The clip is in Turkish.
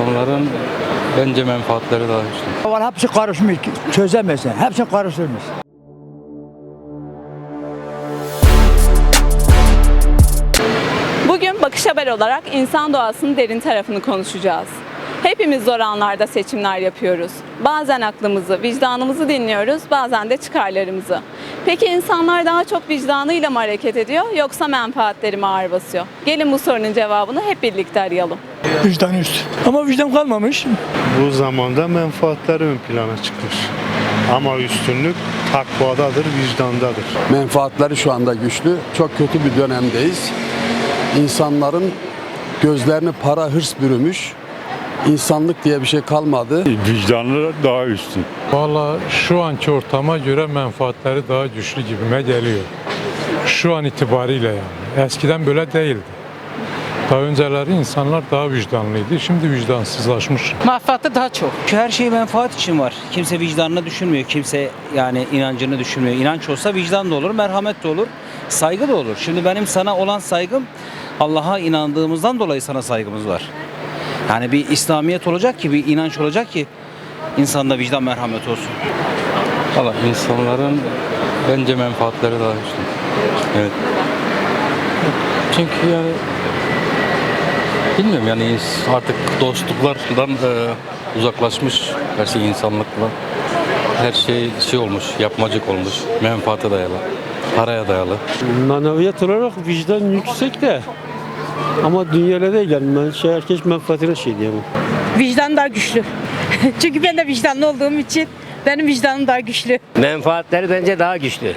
İnsanların bence menfaatleri daha güçlü. Var hepsi karışmış, çözemezsin. Hepsi karıştırmış. Bugün Bakış Haber olarak insan doğasının derin tarafını konuşacağız. Hepimiz zor anlarda seçimler yapıyoruz. Bazen aklımızı, vicdanımızı dinliyoruz, bazen de çıkarlarımızı. Peki insanlar daha çok vicdanıyla mı hareket ediyor yoksa menfaatleri mi ağır basıyor? Gelin bu sorunun cevabını hep birlikte arayalım. Vicdan üst. Ama vicdan kalmamış. Bu zamanda menfaatler ön plana çıkmış. Ama üstünlük takvadadır, vicdandadır. menfaatleri şu anda güçlü. Çok kötü bir dönemdeyiz. İnsanların gözlerini para hırs bürümüş. İnsanlık diye bir şey kalmadı. vicdanlı daha üstün. Valla şu anki ortama göre menfaatleri daha güçlü gibime geliyor. Şu an itibariyle yani. Eskiden böyle değildi. Daha önceleri insanlar daha vicdanlıydı. Şimdi vicdansızlaşmış. Menfaatı daha çok. Her şey menfaat için var. Kimse vicdanını düşünmüyor. Kimse yani inancını düşünmüyor. İnanç olsa vicdan da olur, merhamet de olur, saygı da olur. Şimdi benim sana olan saygım Allah'a inandığımızdan dolayı sana saygımız var. Yani bir İslamiyet olacak ki, bir inanç olacak ki insanda vicdan merhamet olsun. Valla insanların bence menfaatleri daha güçlü. Evet. Çünkü yani bilmiyorum yani artık dostluklardan e, uzaklaşmış her şey insanlıkla. Her şey şey olmuş, yapmacık olmuş, menfaate dayalı, paraya dayalı. Maneviyat olarak vicdan yüksek de ama dünyada değil yani ben şey, herkes menfaatine şey diyemem. Vicdan daha güçlü. Çünkü ben de vicdanlı olduğum için benim vicdanım daha güçlü. Menfaatleri bence daha güçlü.